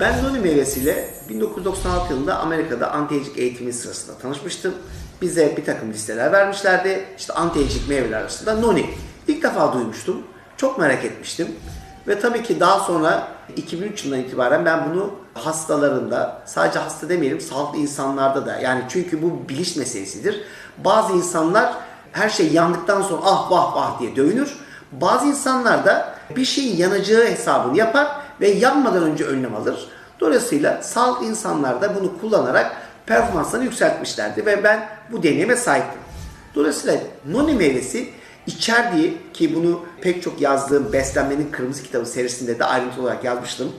Ben noni meyvesiyle 1996 yılında Amerika'da anti-aging eğitimi sırasında tanışmıştım. Bize bir takım listeler vermişlerdi. İşte anti-aging meyveler arasında noni. İlk defa duymuştum. Çok merak etmiştim. Ve tabii ki daha sonra 2003 yılından itibaren ben bunu hastalarında, sadece hasta demeyelim, sağlıklı insanlarda da yani çünkü bu bilinç meselesidir. Bazı insanlar her şey yandıktan sonra ah vah vah diye dövünür. Bazı insanlar da bir şeyin yanacağı hesabını yapar ve yanmadan önce önlem alır. Dolayısıyla sağlıklı insanlar da bunu kullanarak performanslarını yükseltmişlerdi ve ben bu deneyime sahiptim. Dolayısıyla noni meyvesi içerdiği ki bunu pek çok yazdığım Beslenmenin Kırmızı Kitabı serisinde de ayrıntılı olarak yazmıştım.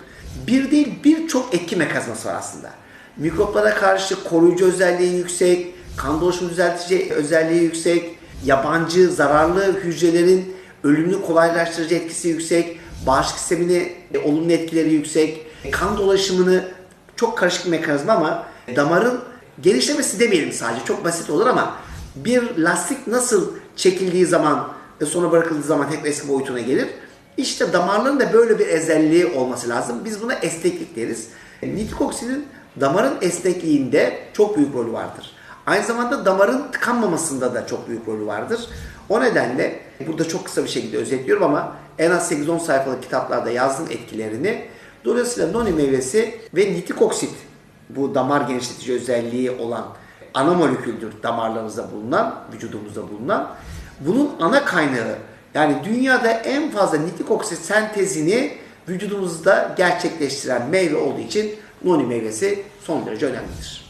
Bir değil birçok etki mekanizması var aslında. Mikroplara karşı koruyucu özelliği yüksek, kan dolaşımı düzeltici özelliği yüksek, yabancı zararlı hücrelerin ölümünü kolaylaştırıcı etkisi yüksek, bağışıklık sistemini e, olumlu etkileri yüksek, kan dolaşımını çok karışık bir mekanizma ama damarın genişlemesi demeyelim sadece çok basit olur ama bir lastik nasıl çekildiği zaman ve sonra bırakıldığı zaman tekrar eski boyutuna gelir. İşte damarların da böyle bir özelliği olması lazım. Biz buna esneklik deriz. Nitrik oksidin damarın esnekliğinde çok büyük rolü vardır. Aynı zamanda damarın tıkanmamasında da çok büyük rolü vardır. O nedenle burada çok kısa bir şekilde özetliyorum ama en az 8-10 sayfalık kitaplarda yazdım etkilerini. Dolayısıyla noni meyvesi ve nitrik oksit bu damar genişletici özelliği olan ana moleküldür damarlarımızda bulunan, vücudumuzda bulunan. Bunun ana kaynağı yani dünyada en fazla nitrik oksit sentezini vücudumuzda gerçekleştiren meyve olduğu için noni meyvesi son derece önemlidir.